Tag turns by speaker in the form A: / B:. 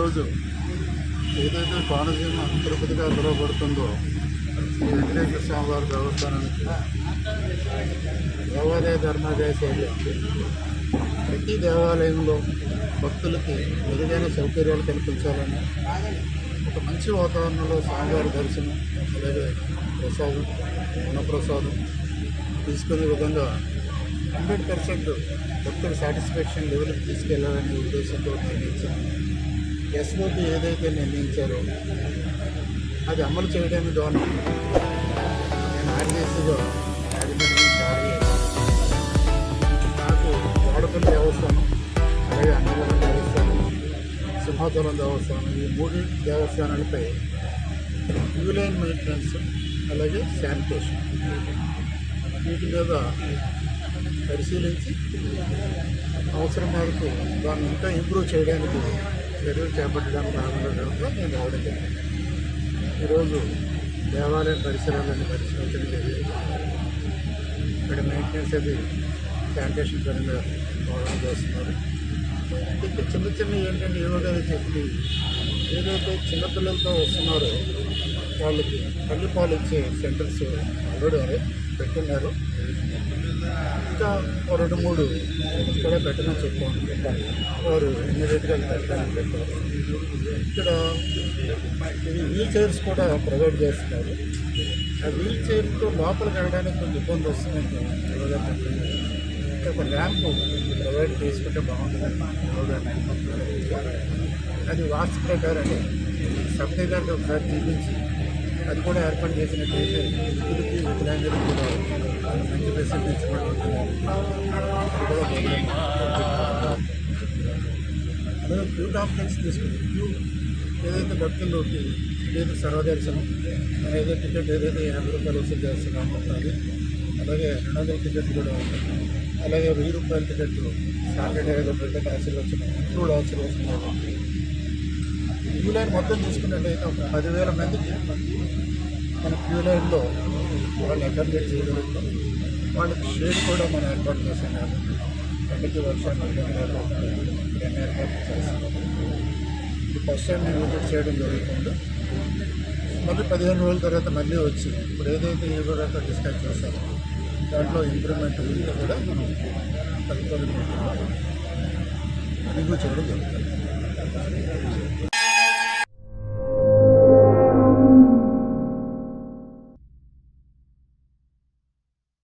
A: ఈరోజు ఏదైతే కోనసీమ తిరుపతిగా పిలువబడుతుందో ఈ వెంకటేశ్వర స్వామి వారి దేవస్థానానికి దేవాలయ ధర్మాదాయ శైలి ప్రతి దేవాలయంలో భక్తులకి మెరుగైన సౌకర్యాలు కల్పించాలని ఒక మంచి వాతావరణంలో స్వామివారి దర్శనం అలాగే ప్రసాదం అన్నప్రసాదం తీసుకునే విధంగా హండ్రెడ్ పర్సెంట్ భక్తుల సాటిస్ఫాక్షన్ లెవెల్కి తీసుకెళ్ళాలనే ఉద్దేశంతో నిర్ణయించాను ఎస్ఓపి ఏదైతే నిర్ణయించారో అది అమలు చేయడానికి గవర్నమెంట్ నేను ఆర్జేసీగా నాకు వాడకం దేవస్థానం అలాగే అన్నవరం దేవస్థానం సింహాచలం దేవస్థానం ఈ మూడు దేవస్థానాలపై యూలైన్ మెయింటెనెన్స్ అలాగే శానిటేషన్ వీటి మీద పరిశీలించి అవసరం మేరకు దాన్ని ఇంకా ఇంప్రూవ్ చేయడానికి చర్యలు చేపట్టడానికి ప్రారంభించడంలో నేను రావడం జరిగింది. ఈరోజు దేవాలయం పరిసరాలను పరిశీలించడం జరిగింది. ఇక్కడ మెయింటెనెన్స్ అది శానిటేషన్ పరంగా బాగా చేస్తున్నారు. ఇంకా చిన్న చిన్న ఏంటంటే ఏవో చెప్పి ఏదైతే చిన్నపిల్లలతో వస్తున్నారో వాళ్ళకి తల్లిపాలు ఇచ్చే సెంటర్స్ ఆల్రెడీ పెట్టున్నారు. ఇంకా ఓ రెండు మూడు ఇక్కడ పెట్టడం చెప్పాను. వారు ఇమ్మీడియట్గా పెట్టడానికి పెట్టారు ఇక్కడ వీల్ చైర్స్ కూడా ప్రొవైడ్ చేస్తున్నారు. ఆ వీల్ చైర్తో లోపలికి వెళ్ళడానికి కొంచెం ఇబ్బంది వస్తుందని యోగా ఇంకా ఒక ర్యాంప్ ప్రొవైడ్ చేసుకుంటే బాగుంటుందని యోగా అది వాస్తు ప్రకారం సబ్జీ గారికి ఒకసారి చూపించి అది కూడా ఏర్పాటు చేసినట్లయితే వృద్ధులకి వికలాంగులకు కూడా మంచి ఫెసిలిటీస్ కూడా ఉంటుంది అది కూడా గవర్నమెంట్ క్యూ కాంప్లెక్స్ తీసుకుంది. క్యూ ఏదైతే భక్తుల్లోకి లేదు సర్వదర్శనం ఏదో టికెట్ ఏదైతే యాభై రూపాయలు వసూలు చేస్తున్నామో అది అలాగే రెండు వందల టికెట్ కూడా ఉంటుంది అలాగే వెయ్యి రూపాయల టికెట్ సాటర్డే ఏదో పెద్ద ఆశీర్వచనం ఇంక్లూడ్ ఆశీర్వచనం. క్యూ లైన్ మొత్తం చూసుకున్నట్టయితే ఒక పదివేల మందికి క్యూ లైన్లో వాళ్ళు అకామిడేట్ చేయగలుగుతాం వాళ్ళకి షేడ్ కూడా మనం ఏర్పాటు చేసాం కాబట్టి ఎండకి వర్షాలు ఏర్పాటు చేస్తాం ఇది ఫస్ట్ టైం నేను విజిట్ చేయడం జరుగుతుంది. మళ్ళీ పదిహేను రోజుల తర్వాత మళ్ళీ వచ్చి ఇప్పుడు ఏదైతే ఈ కూడా డిస్కస్ చేస్తామో దాంట్లో ఇంప్రూవ్మెంట్ ఉంటే కూడా మనం తదుపరి రివ్యూ చేయడం జరుగుతుంది.